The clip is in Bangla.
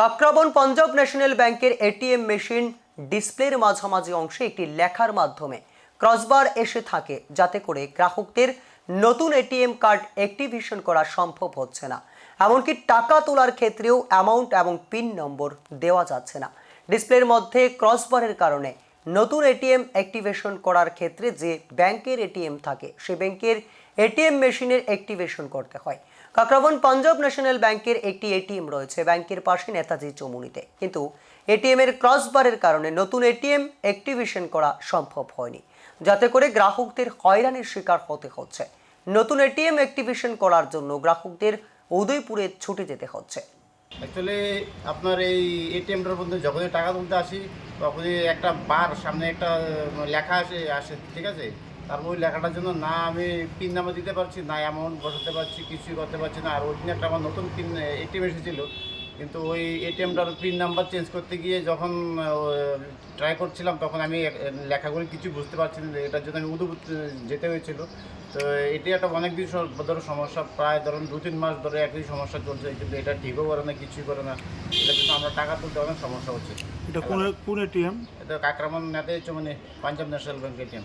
কাকরাবন পাঞ্জাব ন্যাশনাল ব্যাংকের এটিএম মেশিন ডিসপ্লের মাঝামাঝি অংশে একটি লেখার মাধ্যমে ক্রসবার এসে থাকে, যাতে করে গ্রাহকদের নতুন এটিএম কার্ড অ্যাক্টিভেশন করা সম্ভব হচ্ছে না। এমনকি টাকা তোলার ক্ষেত্রেও অ্যামাউন্ট এবং পিন নম্বর দেওয়া যাচ্ছে না। ডিসপ্লের মধ্যে ক্রসবারের কারণে নতুন এটিএম অ্যাক্টিভেশন করার ক্ষেত্রে যে ব্যাংকের এটিএম থাকে, সে ব্যাংকের এটিএম মেশিনের অ্যাক্টিভেশন করতে হয়। কাকরাবন পাঞ্জাব ন্যাশনাল ব্যাংকের একটি এটিএম রয়েছে, ব্যাংকের পাশে নেতাজি চৌমুনিতে। কিন্তু এটিএম এর ক্রসবারের কারণে নতুন এটিএম অ্যাক্টিভেশন করা সম্ভব হয়নি। যাতে করে গ্রাহকদের হয়রানির শিকার হতে হচ্ছে। নতুন এটিএম অ্যাক্টিভেশন করার জন্য গ্রাহকদের উদয়পুরে ছুটে যেতে হচ্ছে। অ্যাকচুয়ালি আপনার এই এটিএমটার মধ্যে যখনই টাকা তুলতে আসি, তখনই একটা বার সামনে একটা লেখা আসে আসে, ঠিক আছে? তারপর ওই লেখাটার জন্য না আমি পিন নাম্বার দিতে পারছি, না অ্যামাউন্ট বসাতে পারছি, কিছুই করতে পারছি না। আর ওই দিন একটা আমার নতুন পিন এটিএম এসেছিল। কিন্তু ওই এটিএমটার পিন নাম্বার চেঞ্জ করতে গিয়ে যখন ট্রাই করছিলাম তখন আমি লেখাগুলি কিছু বুঝতে পারছি না। এটার জন্য আমি উদুপ যেতে হয়েছিল। তো এটি একটা অনেক দিন ধরো সমস্যা প্রায় ধরুন দু তিন মাস ধরে একই সমস্যা চলছে কিন্তু এটা ঠিকও করে না কিছুই করে না। এটা কিন্তু আমরা টাকা তুলতে অনেক সমস্যা হচ্ছে। এটা কোন কোন এটিএম এটা কাকরামন নেতে হচ্ছে মানে পাঞ্জাব ন্যাশনাল ব্যাংক এটিএম